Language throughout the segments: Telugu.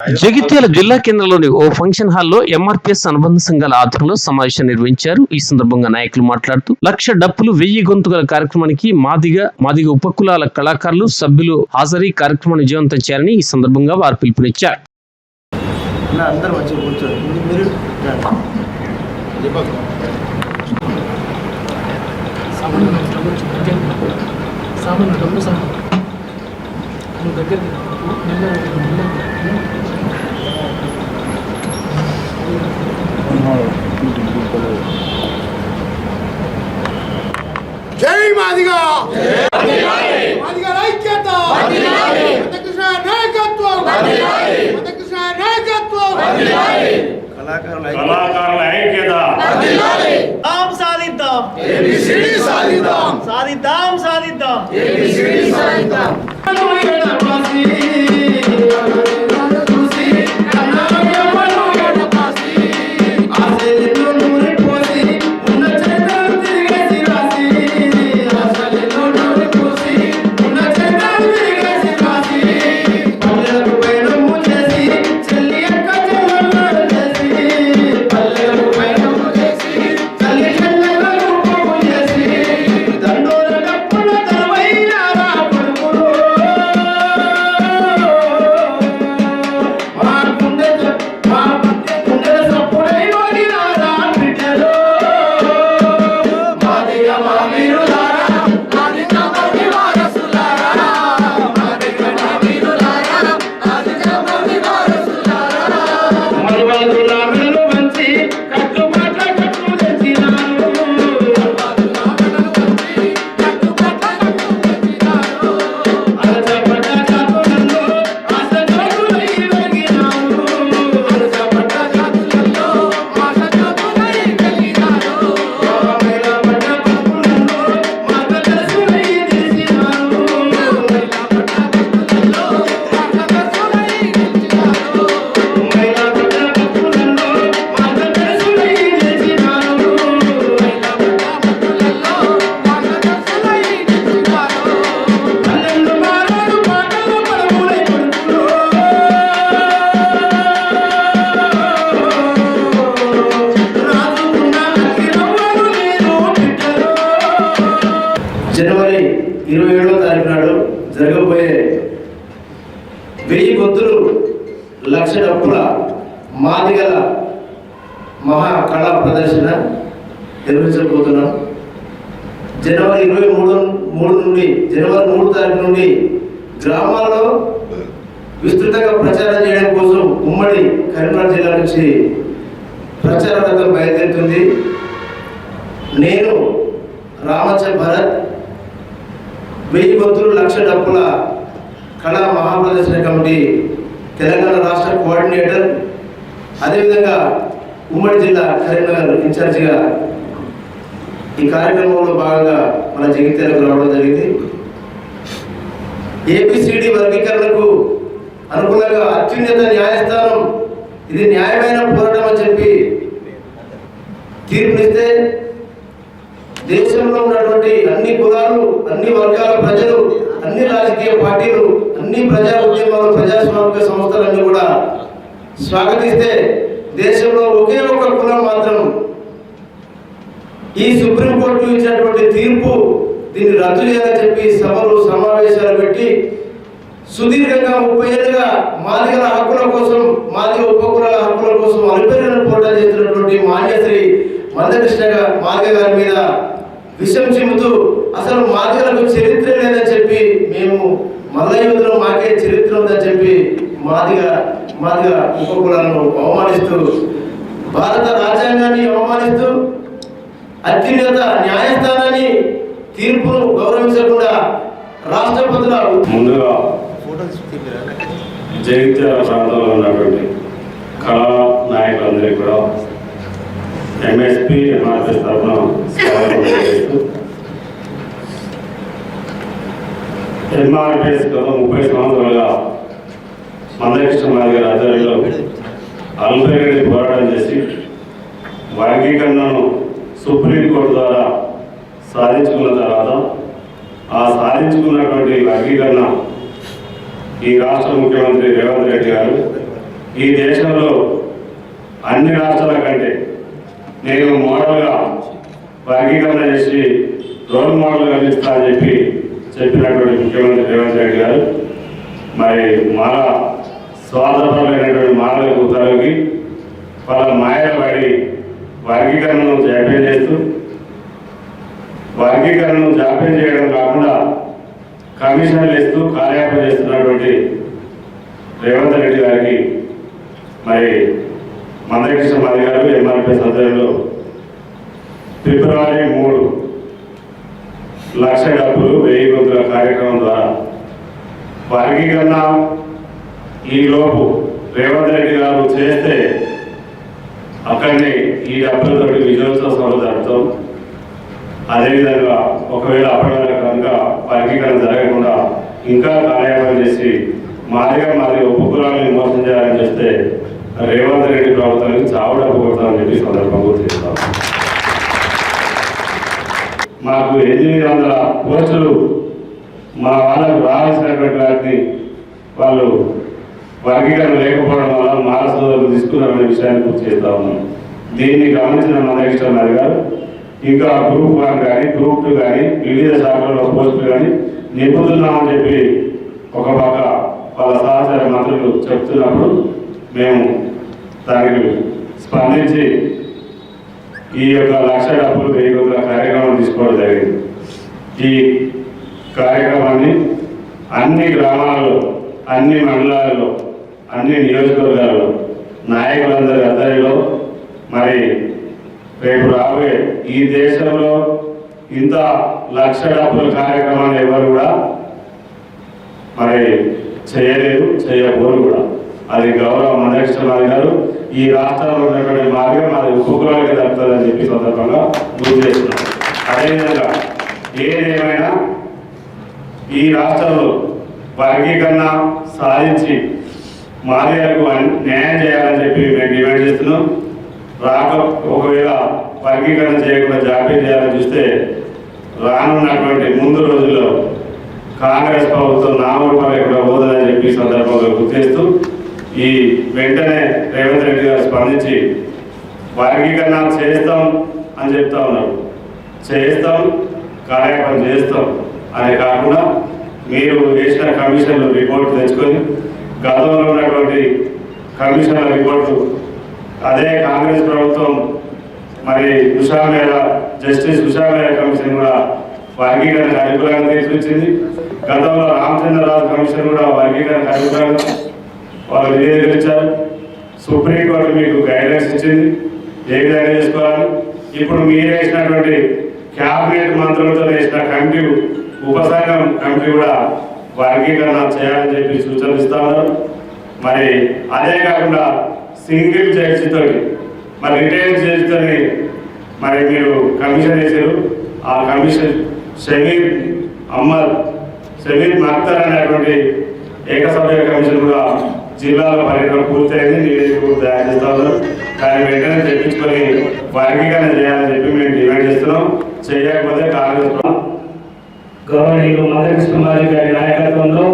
జగిత్యాల జిల్లా కేంద్రంలోని ఓ ఫంక్షన్ హాల్లో ఎంఆర్పీఎస్ అనుబంధ సంఘాల ఆధ్వర్యంలో సమావేశం నిర్వహించారు. ఈ సందర్భంగా నాయకులు మాట్లాడుతూ లక్ష డప్పులు వెయ్యి గొంతుగల కార్యక్రమానికి మాదిగ మాదిగ ఉపకులాల కళాకారులు సభ్యులు హాజరై కార్యక్రమాన్ని విజయవంతం చేయాలని ఈ సందర్భంగా వారు పిలుపునిచ్చారు. సామాన్లు డబ్బు దగ్గర సామాన్లు డబ్బు సామాన్ నువ్వు దగ్గర నిన్న నిన్న జై మాదిగా! జనవరి ఇరవై ఏడవ తారీఖు నాడు జరగబోయే వెయ్యి గొంతులు లక్ష డప్పుల మాదిగల మహా కళా ప్రదర్శన నిర్వహించబోతున్నాం. జనవరి ఇరవై మూడు మూడు నుండి జనవరి మూడు తారీఖు నుండి గ్రామాల్లో విస్తృతంగా ప్రచారం చేయడం కోసం ఉమ్మడి కరీంనగర్ జిల్లా నుంచి ప్రచార రథం బయలుదేరుతుంది. నేను రామచ భరత్ వెయ్యి భక్తులు లక్ష డప్పుల కళా మహాప్రదర్శన కమిటీ తెలంగాణ రాష్ట్ర కోఆర్డినేటర్ అదేవిధంగా ఉమ్మడి జిల్లా కరీంనగర్ ఇన్ఛార్జిగా ఈ కార్యక్రమంలో భాగంగా మన జగిత్యాలకు రావడం జరిగింది. ఏబిసిడి వర్గీకరణకు అనుకూలంగా అత్యున్నత న్యాయస్థానం ఇది న్యాయమైన పోరాటం అని చెప్పి తీర్పునిస్తే దేశంలో ఉన్నటువంటి అన్ని కులాలు అన్ని వర్గాల ప్రజలు అన్ని రాజకీయ పార్టీలు అన్ని ప్రజా ఉద్యమాలు ప్రజాస్వామిక సంస్థలన్నీ కూడా స్వాగతిస్తే దేశంలో ఒకే ఒక కులం మాత్రం ఈ సుప్రీంకోర్టు ఇచ్చినటువంటి తీర్పు దీన్ని రద్దు చేయాలని చెప్పి సభలు సమావేశాలు పెట్టి సుదీర్ఘంగా ముప్పై ఏళ్ళుగా మాదిగల హక్కుల కోసం మాదిగ ఉపకులాల హక్కుల కోసం అలుపెరిగిన పోరాటం చేస్తున్నటువంటి మాన్యశ్రీ మందకృష్ణ మాదిగ గారి మీద విషం చిమ్ముతూ అసలు మాదిగలకు చరిత్ర లేదని చెప్పి మేము మల్లయుద్ధంలో మాకే చరిత్ర ఉందని చెప్పి మాదిగ మాదిగ ఉపకులాలను అవమానిస్తూ భారత రాజ్యాంగాన్ని అవమానిస్తూ అత్యున్నత న్యాయస్థానాన్ని తీర్పును గౌరవించకుండా రాష్ట్రపతుల ముందుగా జగిత్యాల ప్రాంతంలో ఉన్నటువంటి కళా నాయకులందరికీ కూడా ఎంఎస్పి ఎంఆర్ఎస్ తరఫున సినిమా చేస్తూ గత ముప్పై సంవత్సరాలుగా మందకృష్ణ మాది గారి ఆధ్వర్యంలో అల్పేరెడ్డి పోరాటం చేసి వర్గీకరణను సుప్రీంకోర్టు ద్వారా సాధించుకున్న తర్వాత ఆ సాధించుకున్నటువంటి వర్గీకరణ ఈ రాష్ట్ర ముఖ్యమంత్రి రేవంత్ రెడ్డి గారు ఈ దేశంలో అన్ని రాష్ట్రాల కంటే నేను మోడల్గా వర్గీకరణ చేసి రోల్ మోడల్ అందిస్తా అని చెప్పి చెప్పినటువంటి ముఖ్యమంత్రి రేవంత్ రెడ్డి గారు మరి మాల స్వాతంత్రమైనటువంటి మాలలకు కూతురికి వాళ్ళ మాయల పడి వర్గీకరణను జాప్యం చేస్తూ వర్గీకరణను జాప్యం చేయడం కాకుండా కమిషన్లు ఇస్తూ కార్యాపన చేస్తున్నటువంటి రేవంత్ రెడ్డి గారికి మరి మందకృష్ణ మాది గారు ఎంఆర్పీఎస్ సదస్సులో ఫిబ్రవరి మూడు లక్ష డబ్బులు వెయ్యి గొంతుల కార్యక్రమం ద్వారా. వారికి ఈ ఈలోపు రేవంత్ రెడ్డి గారు చేస్తే అక్కడిని ఈ డబ్బులతో విజయోత్సవ సభలు జరుపుతాం. అదేవిధంగా ఒకవేళ అప్పటి కనుక వర్గీకరణ జరగకుండా ఇంకా కార్యాలయం చేసి మాదిగా మాది ఉపకులాలను విమర్శించాలని చేస్తే రేవంత్ రెడ్డి ప్రభుత్వానికి చావు డబ్బు కొడతామని చెప్పి సందర్భంగా చేస్తాం మాకు ఎనిమిది వందల కోట్లు మా వాళ్ళకు రావాల్సినటువంటి వాటిని వాళ్ళు వర్గీకరణ లేకపోవడం వల్ల మాల సోదరులు తీసుకున్నారనే విషయాన్ని గుర్తు చేస్తా ఉన్నాం. దీన్ని గమనించిన మందకృష్ణ గారు ఇంకా గ్రూప్ వన్ కానీ గ్రూప్ టూ కానీ వివిధ శాఖల్లో పోస్టులు కానీ నింపుతున్నామని చెప్పి ఒక పక్క వాళ్ళ సహచార మంత్రులు చెప్తున్నప్పుడు మేము దానికి స్పందించి ఈ యొక్క లక్ష డబ్బులు వెయ్యి తీసుకోవడం జరిగింది. ఈ కార్యక్రమాన్ని అన్ని గ్రామాలలో అన్ని మండలాలలో అన్ని నియోజకవర్గాలలో నాయకులందరి ఆధ్వర్యంలో మరి రేపు రాబోయే ఈ దేశంలో ఇంత లక్ష డబ్బుల కార్యక్రమాన్ని ఎవరు కూడా మరి చేయలేదు చేయబోరు కూడా. అది గౌరవ మందకృష్ణమారి గారు ఈ రాష్ట్రంలో ఉన్నటువంటి మార్గం అది ఉపకులాలకి దక్కుతుందని చెప్పి సందర్భంగా గుర్తు చేస్తున్నారు అదేవిధంగా ఏదేమైనా ఈ రాష్ట్రంలో వర్గీకరణ సాధించి మాదిగలకు న్యాయం చేయాలని చెప్పి మేము డిమాండ్ చేస్తున్నాం. రాక ఒకవేళ వర్గీకరణ చేయకుండా జాప్యం చేయాలని చూస్తే రానున్నటువంటి ముందు రోజుల్లో కాంగ్రెస్ ప్రభుత్వం నామరూపాలు కూడా పోదని చెప్పి సందర్భంగా గుర్తిస్తూ ఈ వెంటనే రేవంత్ రెడ్డి గారు స్పందించి వర్గీకరణ చేస్తాం అని చెప్తా ఉన్నారు. చేస్తాం కార్యక్రమం చేస్తాం అని కాకుండా మీరు వేసిన కమిషన్లు రిపోర్ట్ తెచ్చుకొని గతంలో ఉన్నటువంటి కమిషన్ల రిపోర్టు అదే కాంగ్రెస్ ప్రభుత్వం మరి ఉషా మేర జస్టిస్ ఉషామేరా కమిషన్ కూడా వర్గీకరణ అభిప్రాయం తీసుకొచ్చింది గతంలో రామచంద్రరాజు కమిషన్ కూడా వర్గీకరణ అభిప్రాయం వాళ్ళు నివేదించారు సుప్రీంకోర్టు మీకు గైడెన్స్ ఇచ్చింది. ఏ విధంగా చేసుకోవాలని ఇప్పుడు మీరు వేసినటువంటి క్యాబినెట్ మంత్రులతో వేసిన కమిటీ ఉపసంఘం కమిటీ కూడా వర్గీకరణ చేయాలని చెప్పి సూచనలు ఇస్తా ఉన్నారు. మరి అదే కాకుండా సింగిల్ జడ్జితో మరి రిటైర్ జడ్జితో మరి మీరు కమిషన్ వేసారు ఆ కమిషన్ షమీర్ అహ్మద్ షమీర్ మక్తర్ అనేటువంటి ఏకసభ్య కమిషన్ కూడా జిల్లాల పర్యటన పూర్తయింది. నివేదిక కూడా తయారు చేస్తా ఉన్నారు. దాన్ని వెంటనే తెప్పించుకొని వర్గీకరణ చేయాలని చెప్పి మేము డిమాండ్ చేయకపోతే కాంగ్రెస్ గౌరవనీయులు మదకృష్ణ మారి గారి నాయకత్వంలో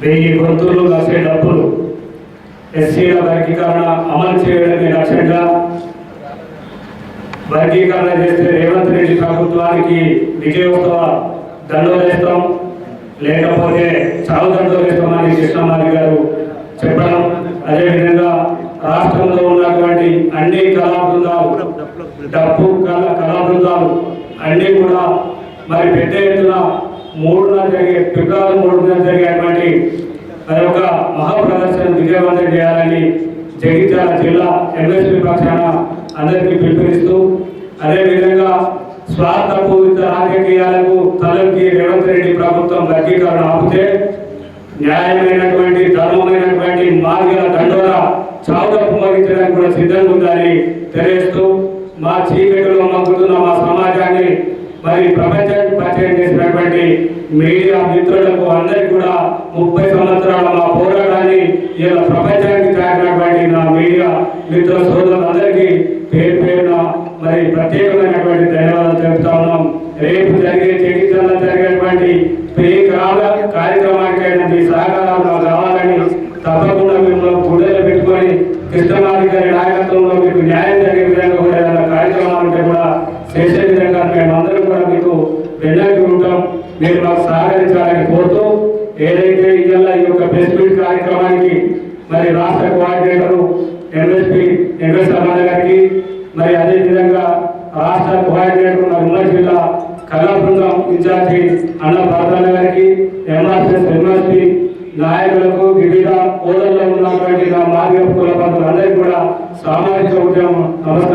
వెయ్యి గొంతులు లక్ష డబ్బులు ఎస్సీల వర్గీకరణ అమలు చేయడమే లక్ష్యంగా వర్గీకరణ చేస్తే రేవంత్ రెడ్డి ప్రభుత్వానికి విజయోత్సవ దండోదేస్తాం లేకపోతే చావు దండోదేస్తామని కృష్ణమారి గారు చెప్పడం. అదేవిధంగా రాష్ట్రంలో ఉన్నటువంటి అన్ని కళా బృందాలు డప్పు కళ కళాబృందాలు అన్ని కూడా మరి పెద్ద ఎత్తున మూడున జరిగే ఫిబ్రవరి మూడున జరిగేటువంటి మరి ఒక మహాప్రదర్శన విజయవంతం చేయాలని జగిత్యాల జిల్లా ఎంఎస్పీ పక్షాన అందరికీ పిలుపునిస్తూ అదేవిధంగా స్వార్థపూరిత రాజకీయాలకు తలకి రేవంత్ రెడ్డి ప్రభుత్వం వర్గీకరణ ఆపితే న్యాయమైనటువంటి ధర్మమైనటువంటి మార్గాల దండోరా చావుదప్పు మగించడానికి కూడా సిద్ధంగా ఉందని తెలియజేస్తూ మా చీకటిలో మగ్గుతున్న మా సమాజాన్ని మరి ప్రపంచానికి పరిచయం చేసినటువంటి మీడియా మిత్రులకు అందరికీ కూడా ముప్పై సంవత్సరాల మా పోరాటాన్ని ఇలా ప్రపంచానికి చాటినటువంటి నా మీడియా మిత్ర సోదరులందరికీ పేరు పేరున మరి ప్రత్యేకమైనటువంటి ధన్యవాదాలు చెప్తా ఉన్నాం. రేపు జరిగే చికిత్సలో జరిగేటువంటి ప్రీ కార్యక్రమానికైనా మీ సహకారం కావాలని తప్పకుండా మిమ్మల్ని గుడ్డలు పెట్టుకొని కృష్ణ నాయకత్వంలో మీకు న్యాయం జరిగే విధంగా కూడా ఏదైనా కార్యక్రమాలు ఉంటే కూడా చేసే విధంగా మేమందరం కూడా మీకు వెన్నట్టు ఉంటాం మీరు మాకు సహకరించాలని కోరుతూ ఏదైతే ఇవాళ ఈ యొక్క ప్రెస్ మీట్ కార్యక్రమానికి మరి రాష్ట్ర కోఆర్డినేటరు ఎంఎస్పీ ఎంఎస్ సమాన గారికి మరి అదేవిధంగా రాష్ట్ర కోఆర్డినేటర్ ఉన్న ఉమ్మడి జిల్లా కళా బృందం ఇన్ఛార్జి అన్న భారతాల గారికి ఎంఆర్ఎస్ ఎంఎస్పీ నాయకులకు వివిధ హోదాల్లో ఉన్నటువంటి నా మార్గ కుల అందరికీ కూడా సామాజిక ఉద్యమం నమస్కారం.